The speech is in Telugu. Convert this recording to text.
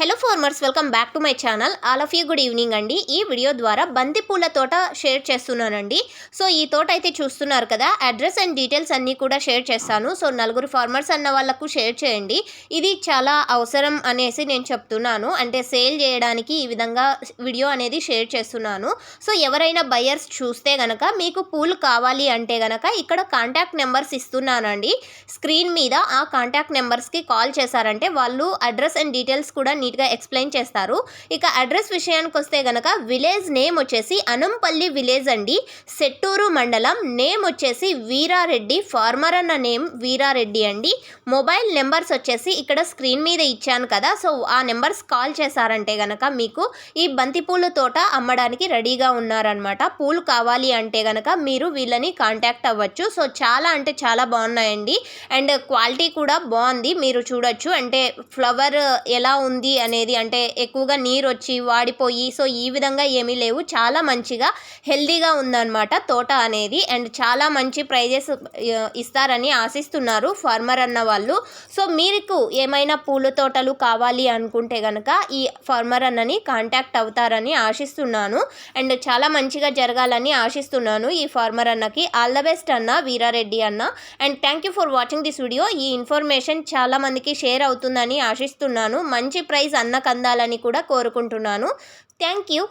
Hello farmers welcome back to my channel all of you good evening అండి. ఈ వీడియో ద్వారా బంతిపూల తోట షేర్ చేస్తున్నానండి. సో ఈ తోట అయితే చూస్తున్నారు కదా అడ్రస్ అండ్ డీటెయిల్స్ అన్నీ కూడా షేర్ చేస్తాను. సో నలుగురు ఫార్మర్స్ అన్న వాళ్ళకు షేర్ చేయండి. ఇది చాలా అవసరం అనేసి నేను చెప్తున్నాను. అంటే సేల్ చేయడానికి ఈ విధంగా వీడియో అనేది షేర్ చేస్తున్నాను. సో ఎవరైనా బయర్స్ చూస్తే గనక మీకు పూలు కావాలి అంటే గనక ఇక్కడ కాంటాక్ట్ నెంబర్స్ ఇస్తున్నానండి. స్క్రీన్ మీద ఆ కాంటాక్ట్ నెంబర్స్కి కాల్ చేశారంటే వాళ్ళు అడ్రస్ అండ్ డీటెయిల్స్ కూడా నీట్గా ఎక్స్ప్లెయిన్ చేస్తారు. ఇక అడ్రస్ విషయానికి వస్తే గనక విలేజ్ నేమ్ వచ్చేసి అనంపల్లి విలేజ్ అండి. సెట్టూరు మండలం నేమ్ వచ్చేసి వీరారెడ్డి ఫార్మర్ అన్న నేమ్ వీరారెడ్డి అండి. మొబైల్ నెంబర్స్ వచ్చేసి ఇక్కడ స్క్రీన్ మీద ఇచ్చాను కదా సో ఆ నెంబర్స్ కాల్ చేశారంటే గనక మీకు ఈ బంతిపూల తోట అమ్మడానికి రెడీగా ఉన్నారనమాట పూలు కావాలి అంటే గనక మీరు వీళ్ళని కాంటాక్ట్ అవ్వచ్చు. సో చాలా అంటే చాలా బాగున్నాయండి. అండ్ క్వాలిటీ కూడా బాగుంది. మీరు చూడొచ్చు. అంటే ఫ్లవర్ ఎలా ఉంది అనేది అంటే ఎక్కువగా నీరు వచ్చి వాడిపోయి సో ఈ విధంగా ఏమీ లేవు. చాలా మంచిగా హెల్దీగా ఉందన్నమాట తోట అనేది. అండ్ చాలా మంచి ప్రైజెస్ ఇస్తారని ఆశిస్తున్నారు ఫార్మర్ అన్న వాళ్ళు. సో మీకు ఏమైనా పూల తోటలు కావాలి అనుకుంటే కనుక ఈ ఫార్మర్ అన్నని కాంటాక్ట్ అవుతారని ఆశిస్తున్నాను. అండ్ చాలా మంచిగా జరగాలని ఆశిస్తున్నాను ఈ ఫార్మర్ అన్నకి. ఆల్ ద బెస్ట్ అన్న వీరారెడ్డి అన్న. And thank you for watching this video. ఈ ఇన్ఫర్మేషన్ చాలా మందికి షేర్ అవుతుందని ఆశిస్తున్నాను. మంచి ప్రైస్ ప్రైజ్ అన్నకు అందాలని కూడా కోరుకుంటున్నాను. Thank you.